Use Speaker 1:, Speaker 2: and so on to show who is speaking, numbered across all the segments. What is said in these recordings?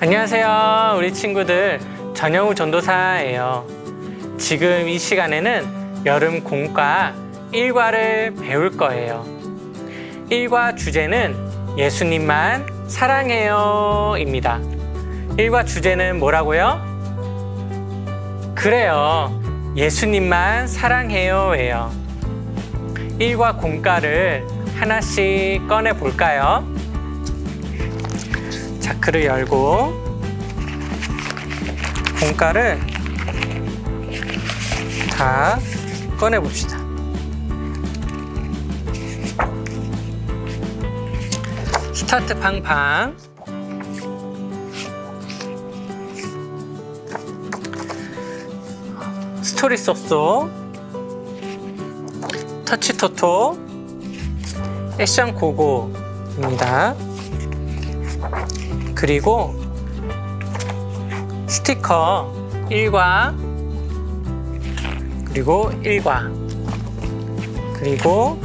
Speaker 1: 안녕하세요. 우리 친구들 전영우 전도사예요. 지금 이 시간에는 여름 공과 1과를 배울 거예요. 1과 주제는 예수님만 사랑해요 입니다. 1과 주제는 뭐라고요? 그래요. 예수님만 사랑해요예요. 1과 공과를 하나씩 꺼내 볼까요? 자크를 열고 공가를 다 꺼내 봅시다. 스타트 팡팡. 스토리 쏙쏙. 터치 토토. 액션 고고입니다. 그리고 스티커 1과 그리고 1과 그리고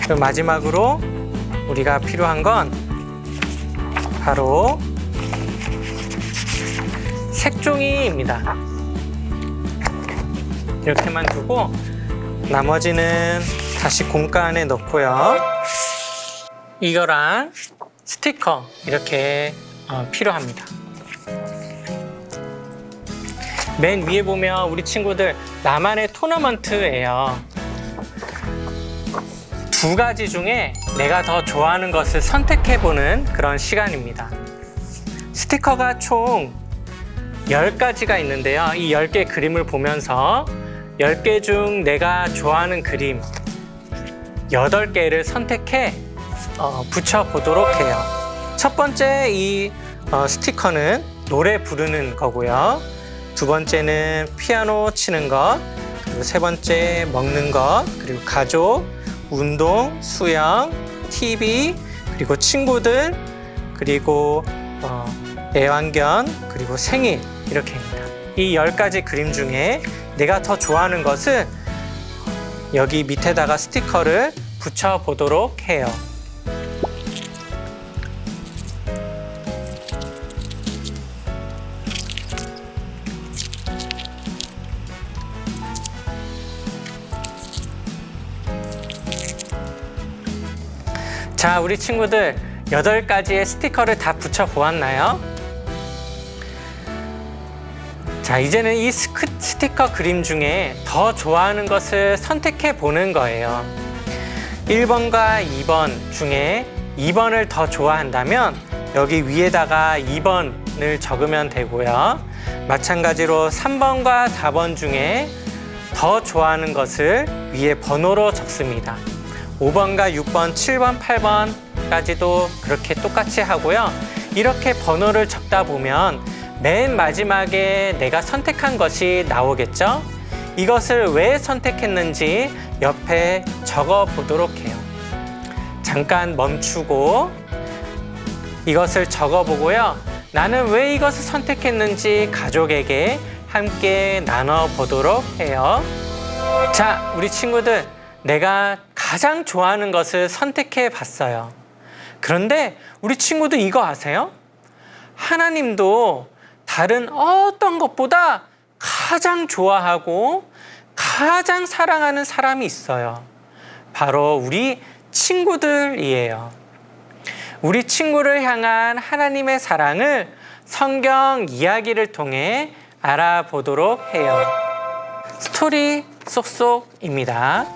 Speaker 1: 그리고 마지막으로 우리가 필요한 건 바로 색종이입니다. 이렇게만 두고 나머지는 다시 공가 안에 넣고요. 이거랑 스티커 이렇게 어, 필요합니다. 맨 위에 보면 우리 친구들 나만의 토너먼트예요. 두 가지 중에 내가 더 좋아하는 것을 선택해 보는 그런 시간입니다. 스티커가 총 10가지가 있는데요. 이 10개 그림을 보면서 10개 중 내가 좋아하는 그림 8개를 선택해 어, 붙여보도록 해요. 첫 번째 이 어, 스티커는 노래 부르는 거고요. 두 번째는 피아노 치는 것, 그리고 세 번째 먹는 것, 그리고 가족, 운동, 수영, TV, 그리고 친구들, 그리고 어, 애완견, 그리고 생일 이렇게입니다. 이열 가지 그림 중에 내가 더 좋아하는 것을 여기 밑에다가 스티커를 붙여보도록 해요. 자, 우리 친구들 여덟 가지의 스티커를 다 붙여 보았나요? 자, 이제는 이 스크, 스티커 그림 중에 더 좋아하는 것을 선택해 보는 거예요. 1번과 2번 중에 2번을 더 좋아한다면 여기 위에다가 2번을 적으면 되고요. 마찬가지로 3번과 4번 중에 더 좋아하는 것을 위에 번호로 적습니다. 5번과 6번, 7번, 8번까지도 그렇게 똑같이 하고요. 이렇게 번호를 적다 보면 맨 마지막에 내가 선택한 것이 나오겠죠? 이것을 왜 선택했는지 옆에 적어 보도록 해요. 잠깐 멈추고 이것을 적어 보고요. 나는 왜 이것을 선택했는지 가족에게 함께 나눠 보도록 해요. 자, 우리 친구들, 내가 가장 좋아하는 것을 선택해 봤어요. 그런데 우리 친구들 이거 아세요? 하나님도 다른 어떤 것보다 가장 좋아하고 가장 사랑하는 사람이 있어요. 바로 우리 친구들이에요. 우리 친구를 향한 하나님의 사랑을 성경 이야기를 통해 알아보도록 해요. 스토리 쏙쏙입니다.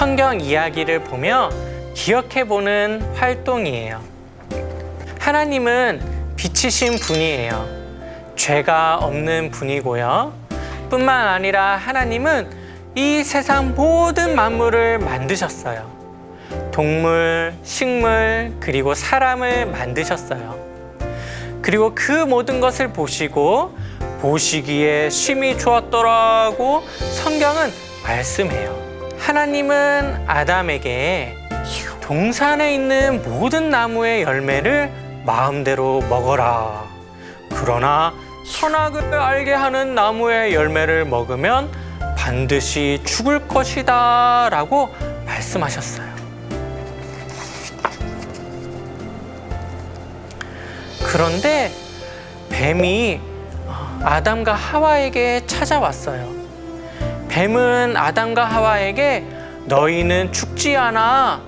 Speaker 1: 성경 이야기를 보며 기억해 보는 활동이에요. 하나님은 빛이신 분이에요. 죄가 없는 분이고요. 뿐만 아니라 하나님은 이 세상 모든 만물을 만드셨어요. 동물, 식물, 그리고 사람을 만드셨어요. 그리고 그 모든 것을 보시고 보시기에 심히 좋았더라고 성경은 말씀해요. 하나님은 아담에게 동산에 있는 모든 나무의 열매를 마음대로 먹어라. 그러나 선악을 알게 하는 나무의 열매를 먹으면 반드시 죽을 것이다. 라고 말씀하셨어요. 그런데 뱀이 아담과 하와에게 찾아왔어요. 뱀은 아담과 하와에게 너희는 죽지 않아.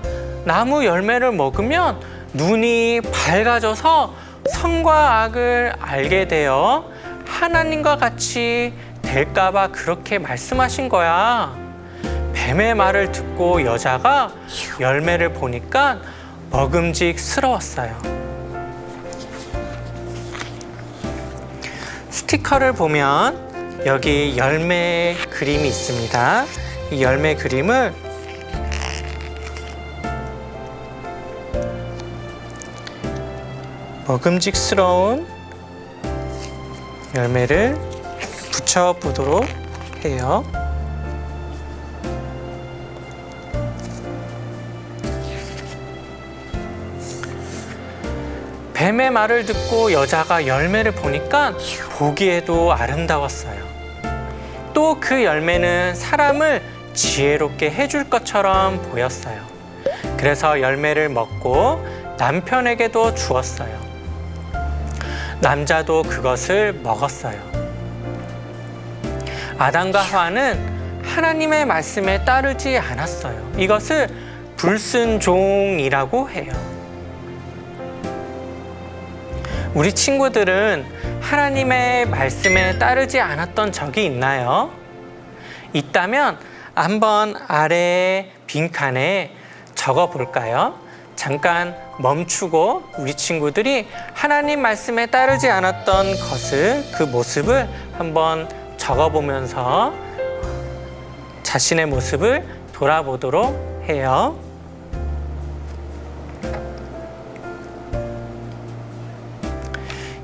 Speaker 1: 나무 열매를 먹으면 눈이 밝아져서 선과 악을 알게 되어 하나님과 같이 될까봐 그렇게 말씀하신 거야. 뱀의 말을 듣고 여자가 열매를 보니까 먹음직스러웠어요. 스티커를 보면 여기 열매 그림이 있습니다. 이 열매 그림을 먹음직스러운 열매를 붙여보도록 해요. 뱀의 말을 듣고 여자가 열매를 보니까 보기에도 아름다웠어요. 또 그 열매는 사람을 지혜롭게 해줄 것처럼 보였어요. 그래서 열매를 먹고 남편에게도 주었어요. 남자도 그것을 먹었어요. 아담과 하와는 하나님의 말씀에 따르지 않았어요. 이것을 불순종이라고 해요. 우리 친구들은 하나님의 말씀에 따르지 않았던 적이 있나요? 있다면 한번 아래 빈칸에 적어 볼까요? 잠깐 멈추고 우리 친구들이 하나님 말씀에 따르지 않았던 것을 그 모습을 한번 적어 보면서 자신의 모습을 돌아보도록 해요.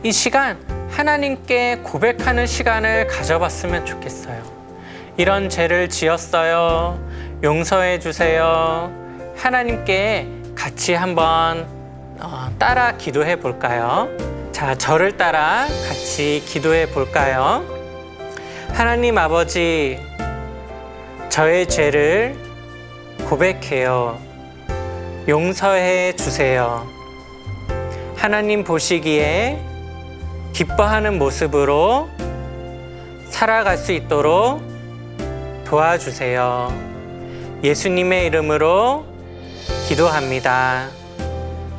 Speaker 1: 이 시간 하나님께 고백하는 시간을 가져봤으면 좋겠어요. 이런 죄를 지었어요. 용서해 주세요. 하나님께 같이 한번 어, 따라 기도해 볼까요? 자, 저를 따라 같이 기도해 볼까요? 하나님 아버지, 저의 죄를 고백해요. 용서해 주세요. 하나님 보시기에 기뻐하는 모습으로 살아갈 수 있도록 도와주세요. 예수님의 이름으로 기도합니다.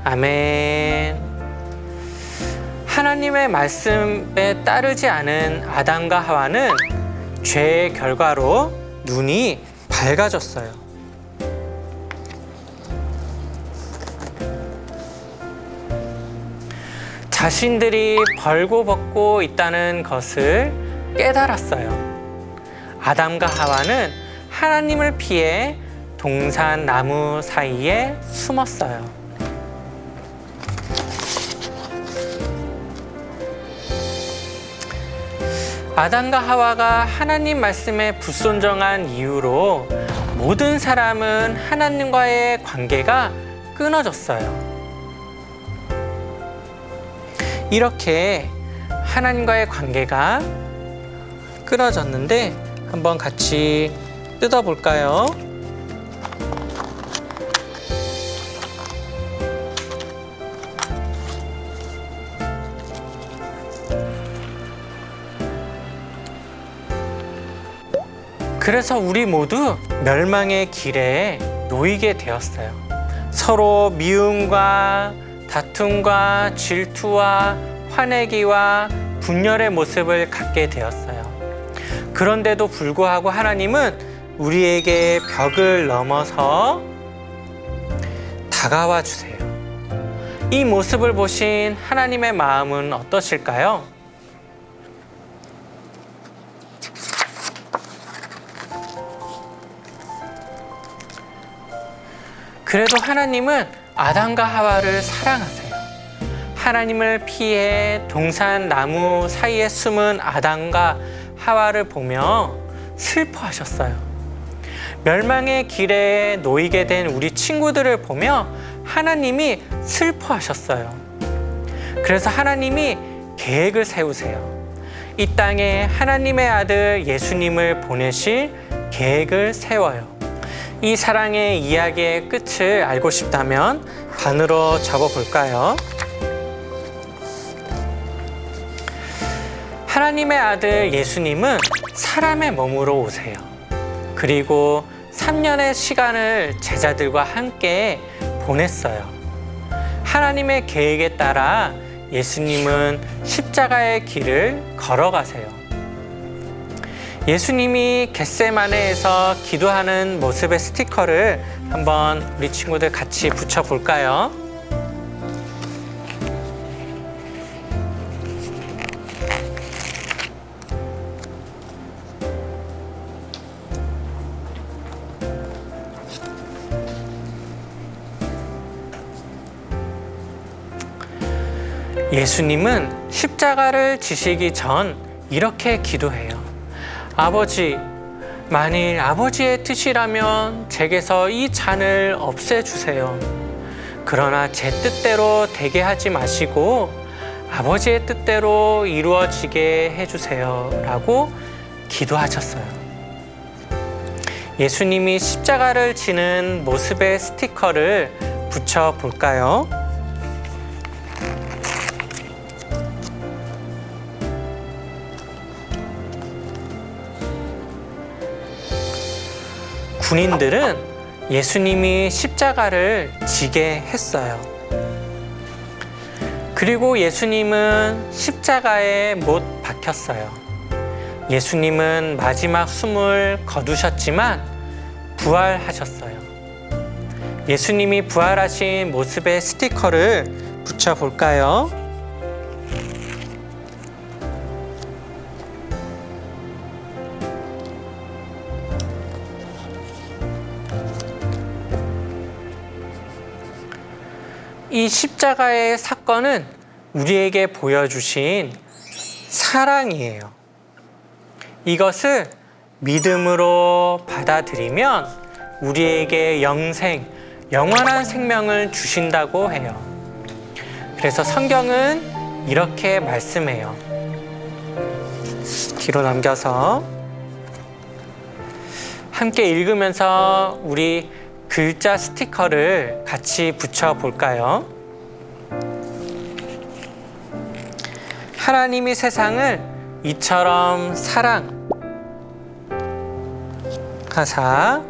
Speaker 1: 아멘. 하나님의 말씀에 따르지 않은 아담과 하와는 죄의 결과로 눈이 밝아졌어요. 자신들이 벌고 벗고 있다는 것을 깨달았어요. 아담과 하와는 하나님을 피해 동산 나무 사이에 숨었어요. 아담과 하와가 하나님 말씀에 불순종한 이유로 모든 사람은 하나님과의 관계가 끊어졌어요. 이렇게 하나님과의 관계가 끊어졌는데 한번 같이 뜯어볼까요? 그래서 우리 모두 멸망의 길에 놓이게 되었어요. 서로 미움과 다툼과 질투와 화내기와 분열의 모습을 갖게 되었어요. 그런데도 불구하고 하나님은 우리에게 벽을 넘어서 다가와 주세요. 이 모습을 보신 하나님의 마음은 어떠실까요? 그래도 하나님은 아담과 하와를 사랑하세요. 하나님을 피해 동산 나무 사이에 숨은 아담과 하와를 보며 슬퍼하셨어요. 멸망의 길에 놓이게 된 우리 친구들을 보며 하나님이 슬퍼하셨어요. 그래서 하나님이 계획을 세우세요. 이 땅에 하나님의 아들 예수님을 보내실 계획을 세워요. 이 사랑의 이야기의 끝을 알고 싶다면 반으로 접어볼까요? 하나님의 아들 예수님은 사람의 몸으로 오세요. 그리고 3년의 시간을 제자들과 함께 보냈어요. 하나님의 계획에 따라 예수님은 십자가의 길을 걸어가세요. 예수님이 겟세마네에서 기도하는 모습의 스티커를 한번 우리 친구들 같이 붙여 볼까요? 예수님은 십자가를 지시기 전 이렇게 기도해요. 아버지, 만일 아버지의 뜻이라면 제게서 이 잔을 없애주세요. 그러나 제 뜻대로 되게 하지 마시고 아버지의 뜻대로 이루어지게 해주세요. 라고 기도하셨어요. 예수님이 십자가를 지는 모습의 스티커를 붙여 볼까요? 군인들은 예수님이 십자가를 지게 했어요. 그리고 예수님은 십자가에 못 박혔어요. 예수님은 마지막 숨을 거두셨지만 부활하셨어요. 예수님이 부활하신 모습의 스티커를 붙여볼까요? 이 십자가의 사건은 우리에게 보여주신 사랑이에요. 이것을 믿음으로 받아들이면 우리에게 영생, 영원한 생명을 주신다고 해요. 그래서 성경은 이렇게 말씀해요. 뒤로 넘겨서 함께 읽으면서 우리 글자 스티커를 같이 붙여 볼까요? 하나님이 세상을 이처럼 사랑 하사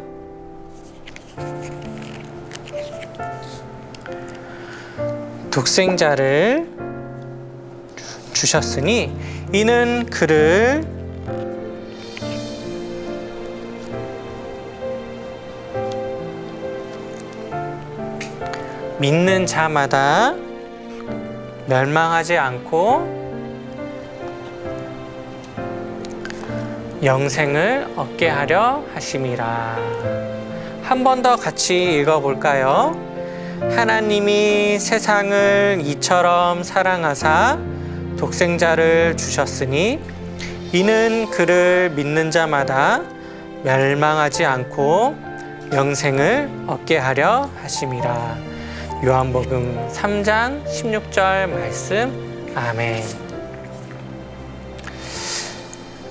Speaker 1: 독생자를 주셨으니 이는 그를 믿는 자마다 멸망하지 않고 영생을 얻게 하려 하심이라. 한 번 더 같이 읽어볼까요? 하나님이 세상을 이처럼 사랑하사 독생자를 주셨으니 이는 그를 믿는 자마다 멸망하지 않고 영생을 얻게 하려 하심이라. 요한복음 3장 16절 말씀 아멘.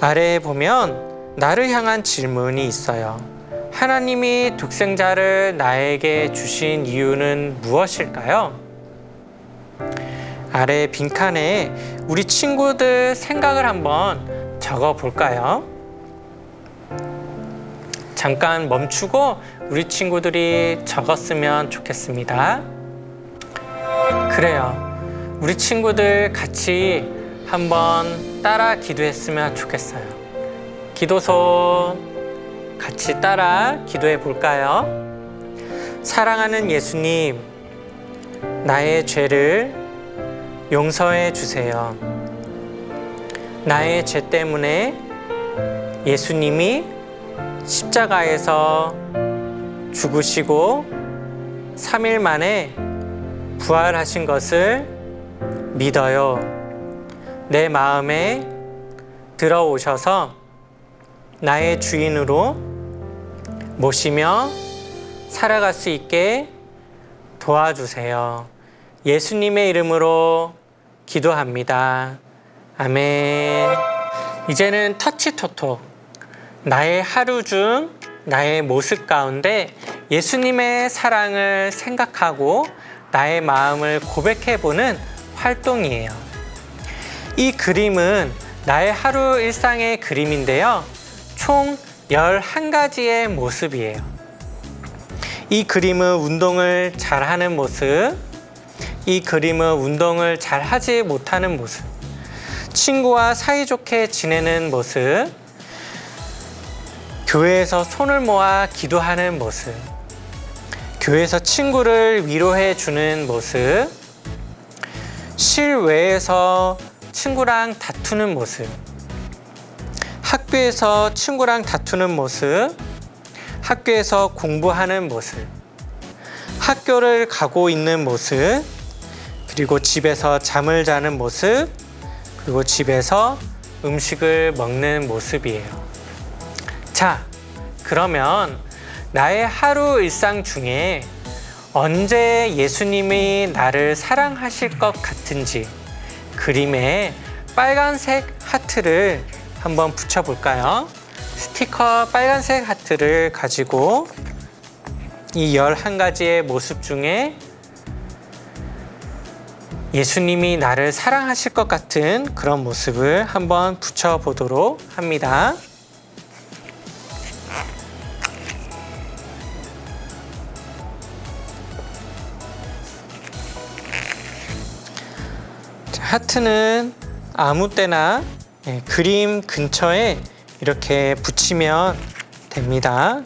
Speaker 1: 아래에 보면 나를 향한 질문이 있어요. 하나님이 독생자를 나에게 주신 이유는 무엇일까요? 아래 빈칸에 우리 친구들 생각을 한번 적어 볼까요? 잠깐 멈추고 우리 친구들이 적었으면 좋겠습니다. 그래요. 우리 친구들 같이 한번 따라 기도했으면 좋겠어요. 기도서 같이 따라 기도해 볼까요? 사랑하는 예수님, 나의 죄를 용서해 주세요. 나의 죄 때문에 예수님이 십자가에서 죽으시고 3일 만에 부활하신 것을 믿어요. 내 마음에 들어오셔서 나의 주인으로 모시며 살아갈 수 있게 도와주세요. 예수님의 이름으로 기도합니다. 아멘. 이제는 터치토톡. 나의 하루 중 나의 모습 가운데 예수님의 사랑을 생각하고 나의 마음을 고백해보는 활동이에요. 이 그림은 나의 하루 일상의 그림인데요. 총 11가지의 모습이에요. 이 그림은 운동을 잘하는 모습, 이 그림은 운동을 잘 하지 못하는 모습, 친구와 사이좋게 지내는 모습, 교회에서 손을 모아 기도하는 모습, 교회에서 친구를 위로해 주는 모습, 실외에서 친구랑 다투는 모습, 학교에서 친구랑 다투는 모습, 학교에서 공부하는 모습, 학교를 가고 있는 모습, 그리고 집에서 잠을 자는 모습, 그리고 집에서 음식을 먹는 모습이에요. 자, 그러면 나의 하루 일상 중에 언제 예수님이 나를 사랑하실 것 같은지 그림에 빨간색 하트를 한번 붙여볼까요? 스티커 빨간색 하트를 가지고 이 11가지의 모습 중에 예수님이 나를 사랑하실 것 같은 그런 모습을 한번 붙여보도록 합니다. 하트는 아무 때나 예, 그림 근처에 이렇게 붙이면 됩니다.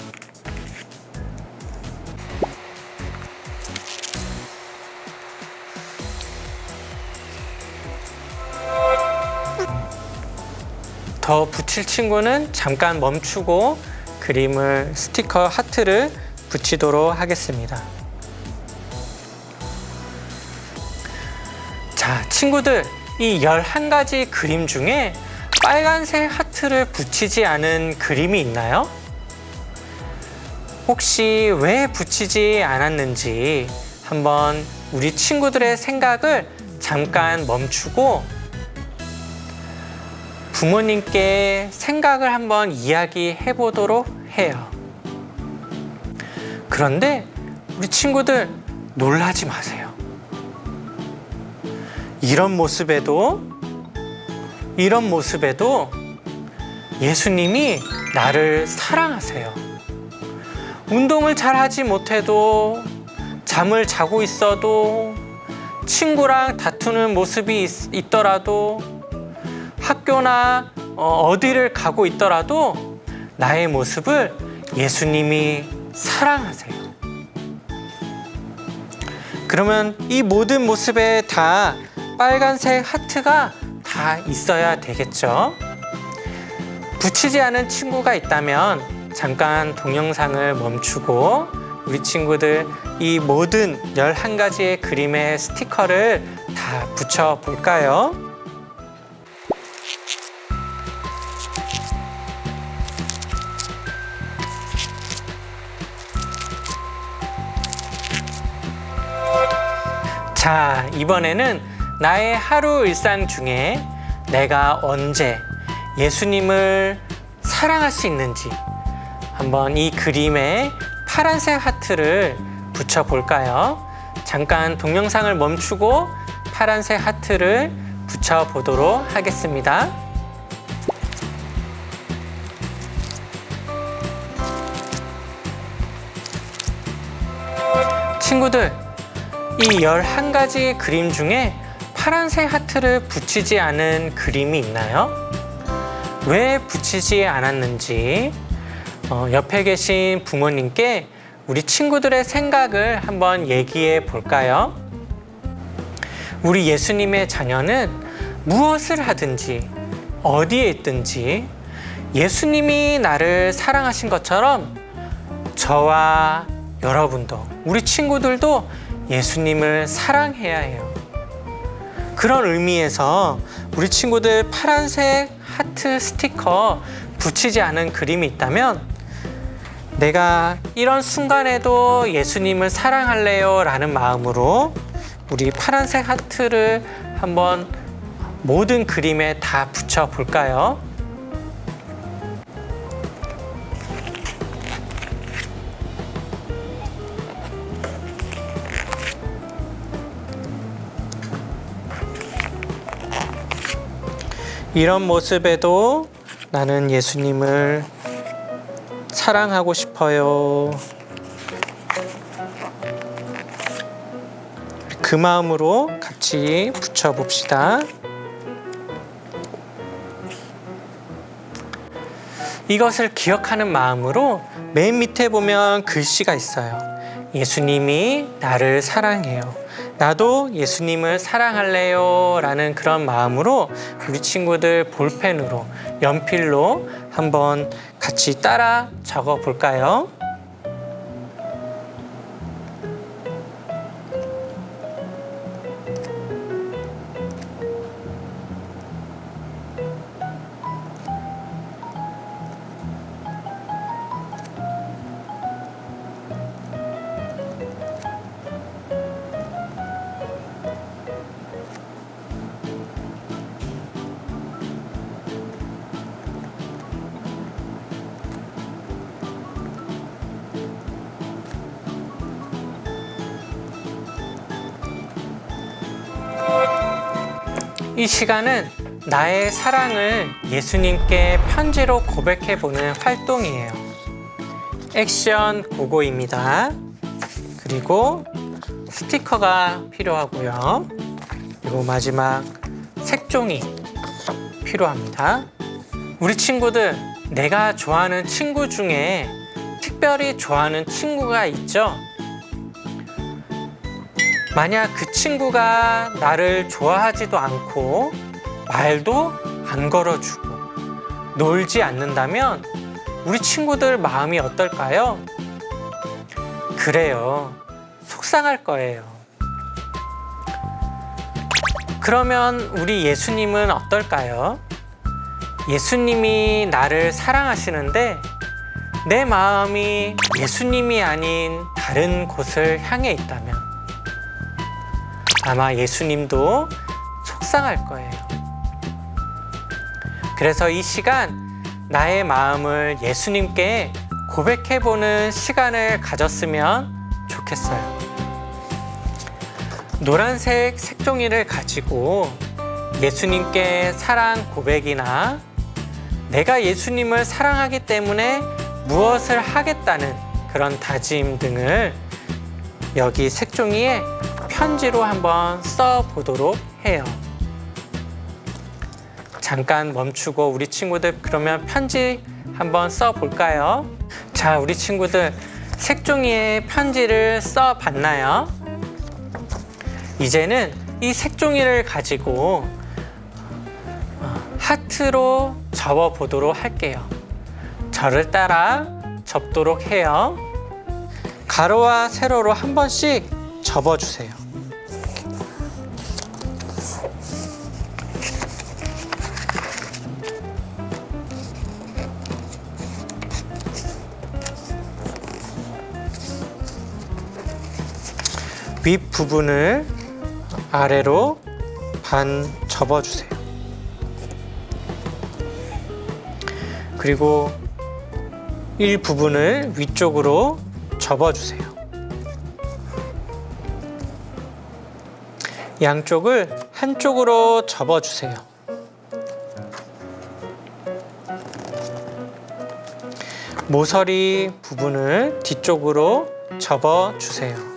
Speaker 1: 더 붙일 친구는 잠깐 멈추고 그림을 스티커 하트를 붙이도록 하겠습니다. 친구들, 이 11가지 그림 중에 빨간색 하트를 붙이지 않은 그림이 있나요? 혹시 왜 붙이지 않았는지 한번 우리 친구들의 생각을 잠깐 멈추고 부모님께 생각을 한번 이야기해 보도록 해요. 그런데 우리 친구들 놀라지 마세요. 이런 모습에도 이런 모습에도 예수님이 나를 사랑하세요. 운동을 잘 하지 못해도 잠을 자고 있어도 친구랑 다투는 모습이 있, 더라도 학교나 어, 디를 가고 있더라도 나의 모습을 예수님이 사랑하세요. 그러면 이 모든 모습에 다 빨간색 하트가 다 있어야 되겠죠. 붙이지 않은 친구가 있다면 잠깐 동영상을 멈추고 우리 친구들 이 모든 11가지의 그림의 스티커를 다 붙여 볼까요? 자, 이번에는 나의 하루 일상 중에 내가 언제 예수님을 사랑할 수 있는지 한번 이 그림에 파란색 하트를 붙여 볼까요? 잠깐 동영상을 멈추고 파란색 하트를 붙여 보도록 하겠습니다. 친구들, 이 11가지 그림 중에 파란색 하트를 붙이지 않은 그림이 있나요? 왜 붙이지 않았는지 어, 옆에 계신 부모님께 우리 친구들의 생각을 한번 얘기해 볼까요? 우리 예수님의 자녀는 무엇을 하든지 어디에 있든지 예수님이 나를 사랑하신 것처럼 저와 여러분도 우리 친구들도 예수님을 사랑해야 해요. 그런 의미에서 우리 친구들 파란색 하트 스티커 붙이지 않은 그림이 있다면 내가 이런 순간에도 예수님을 사랑할래요 라는 마음으로 우리 파란색 하트를 한번 모든 그림에 다 붙여 볼까요? 이런 모습에도 나는 예수님을 사랑하고 싶어요. 그 마음으로 같이 붙여봅시다. 이것을 기억하는 마음으로 맨 밑에 보면 글씨가 있어요. 예수님이 나를 사랑해요. 나도 예수님을 사랑할래요. 라는 그런 마음으로 우리 친구들 볼펜으로, 연필로 한번 같이 따라 적어 볼까요? 시간은 나의 사랑을 예수님께 편지로 고백해 보는 활동이에요. 액션 고고입니다. 그리고 스티커가 필요하고요. 그리고 마지막 색종이 필요합니다. 우리 친구들, 내가 좋아하는 친구 중에 특별히 좋아하는 친구가 있죠? 만약 그 친구가 나를 좋아하지도 않고 말도 안 걸어주고 놀지 않는다면 우리 친구들 마음이 어떨까요? 그래요. 속상할 거예요. 그러면 우리 예수님은 어떨까요? 예수님이 나를 사랑하시는데 내 마음이 예수님이 아닌 다른 곳을 향해 있다면 아마 예수님도 속상할 거예요. 그래서 이 시간 나의 마음을 예수님께 고백해 보는 시간을 가졌으면 좋겠어요. 노란색 색종이를 가지고 예수님께 사랑 고백이나 내가 예수님을 사랑하기 때문에 무엇을 하겠다는 그런 다짐 등을 여기 색종이에 편지로 한번 써 보도록 해요. 잠깐 멈추고 우리 친구들 그러면 편지 한번 써 볼까요? 자, 우리 친구들 색종이에 편지를 써 봤나요? 이제는 이 색종이를 가지고 어, 하트로 접어 보도록 할게요. 저를 따라 접도록 해요. 가로와 세로로 한 번씩 접어주세요. 윗 부분을 아래로 반 접어주세요. 그리고 일 부분을 위쪽으로 접어주세요. 양쪽을 한쪽으로 접어주세요. 모서리 부분을 뒤쪽으로 접어주세요.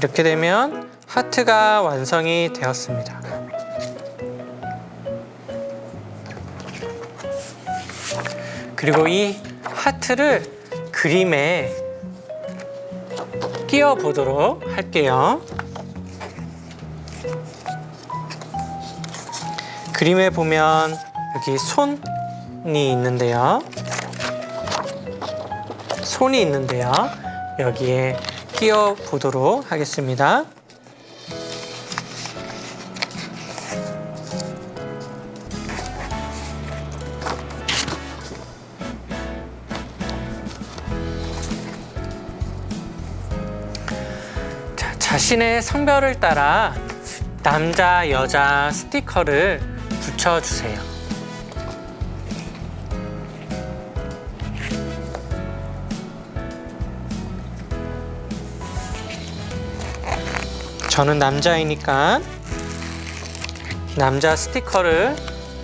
Speaker 1: 이렇게 되면 하트가 완성이 되었습니다. 그리고 이 하트를 그림에 끼워 보도록 할게요. 그림에 보면 여기 손이 있는데요. 손이 있는데요. 여기에 끼워 보도록 하겠습니다. 자, 자신의 성별을 따라 남자, 여자 스티커를 붙여주세요. 저는 남자이니까 남자 스티커를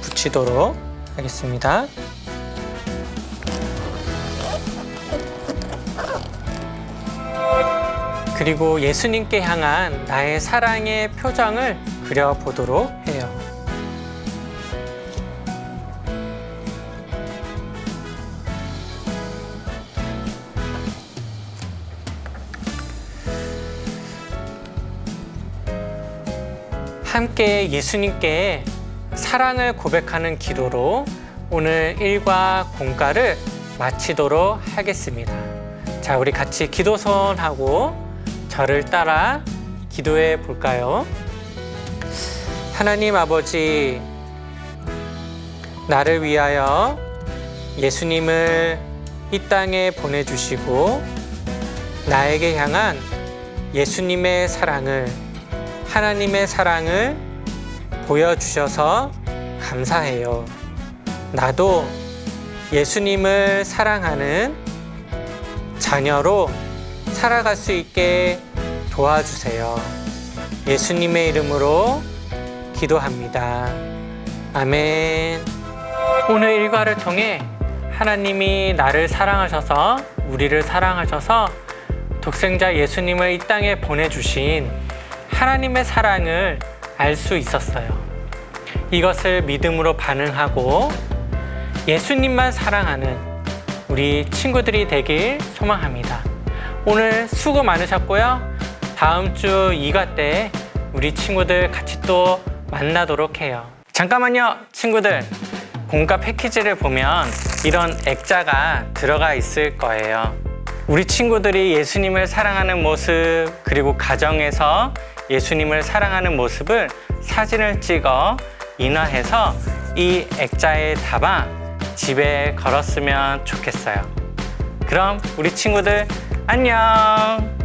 Speaker 1: 붙이도록 하겠습니다. 그리고 예수님께 향한 나의 사랑의 표정을 그려보도록 함께 예수님께 사랑을 고백하는 기도로 오늘 일과 공과를 마치도록 하겠습니다. 자, 우리 같이 기도 손하고 저를 따라 기도해 볼까요? 하나님 아버지, 나를 위하여 예수님을 이 땅에 보내주시고 나에게 향한 예수님의 사랑을 하나님의 사랑을 보여주셔서 감사해요. 나도 예수님을 사랑하는 자녀로 살아갈 수 있게 도와주세요. 예수님의 이름으로 기도합니다. 아멘. 오늘 일과를 통해 하나님이 나를 사랑하셔서 우리를 사랑하셔서 독생자 예수님을 이 땅에 보내주신 하나님의 사랑을 알 수 있었어요. 이것을 믿음으로 반응하고 예수님만 사랑하는 우리 친구들이 되길 소망합니다. 오늘 수고 많으셨고요. 다음 주 2과 때 우리 친구들 같이 또 만나도록 해요. 잠깐만요, 친구들. 공과 패키지를 보면 이런 액자가 들어가 있을 거예요. 우리 친구들이 예수님을 사랑하는 모습, 그리고 가정에서 예수님을 사랑하는 모습을 사진을 찍어 인화해서 이 액자에 담아 집에 걸었으면 좋겠어요. 그럼 우리 친구들 안녕!